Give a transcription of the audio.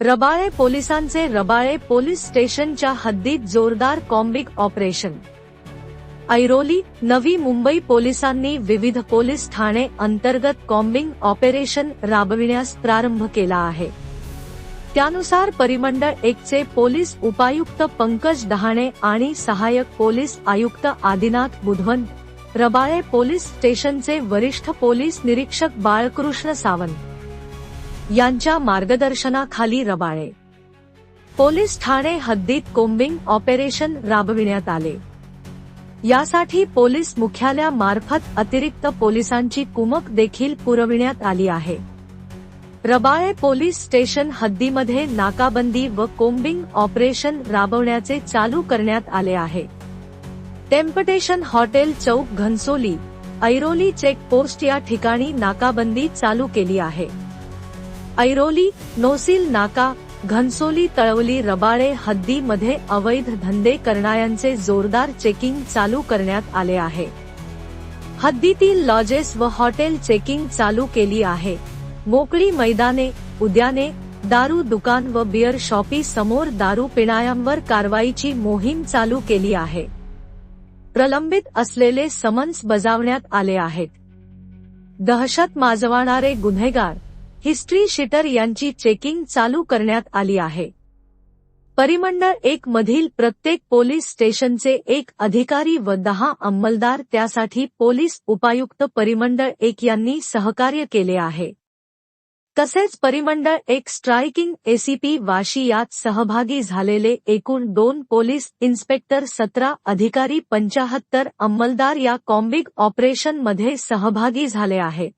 रबाळे पोलिसांचे रबाळे पोलीस स्टेशनच्या हद्दीत जोरदार कॉम्बिक ऑपरेशन. ऐरोली नवी मुंबई पोलिसांनी विविध पोलीस ठाणे अंतर्गत कॉम्बिंग ऑपरेशन राबविण्यास प्रारंभ केला आहे. त्यानुसार परिमंडळ एकचे पोलीस उपायुक्त पंकज डहाणे आणि सहाय्यक पोलीस आयुक्त आदिनाथ बुधवंत रबाळे पोलीस स्टेशनचे वरिष्ठ पोलीस निरीक्षक बाळकृष्ण सावंत. यांच्या मार्गदर्शनाखाली रबाळे पोलीस ठाणे हद्दीत कोम्बिंग ऑपरेशन राबविण्यात आले. यासाठी पोलीस मुख्यालयामार्फत अतिरिक्त पोलिसांची कुमक देखील पुरविण्यात आली आहे. रबाळे पोलीस स्टेशन हद्दीमध्ये नाकाबंदी व कोम्बिंग ऑपरेशन राबवण्याचे चालू करण्यात आले आहे. टेम्पटेशन हॉटेल चौक घनसोली ऐरोली चेक पोस्ट या ठिकाणी नाकाबंदी चालू केली आहे. ऐरोली नोसील नाका घनसोली तळवली रबाळे हद्दीमध्ये अवैध धंदे करणाऱ्यांचे जोरदार चेकिंग चालू करण्यात आले आहे. हद्दीतील लॉजेस व हॉटेल चेकिंग चालू केली आहे. मोकळी मैदाने उद्याने दारू दुकान व बिअर शॉपी समोर दारू पिणाऱ्यांवर कारवाईची मोहीम चालू केली आहे. प्रलंबित असलेले समन्स बजावण्यात आले आहेत. दहशत माजवणारे गुन्हेगार हिस्ट्री शिटर यांची चेकिंग चालू करण्यात आली आहे. परिमंडळ एक मधील प्रत्येक पोलीस स्टेशनचे एक अधिकारी व दहा अंमलदार त्यासाठी पोलीस उपायुक्त परिमंडळ एक यांनी सहकार्य केले आहे. तसेच परिमंडळ एक स्ट्रायकिंग एसीपी वाशी यात सहभागी झालेले एकूण दोन पोलीस इन्स्पेक्टर सतरा अधिकारी पंचाहत्तर अंमलदार या कॉम्बिक ऑपरेशनमध्ये सहभागी झाले आहेत.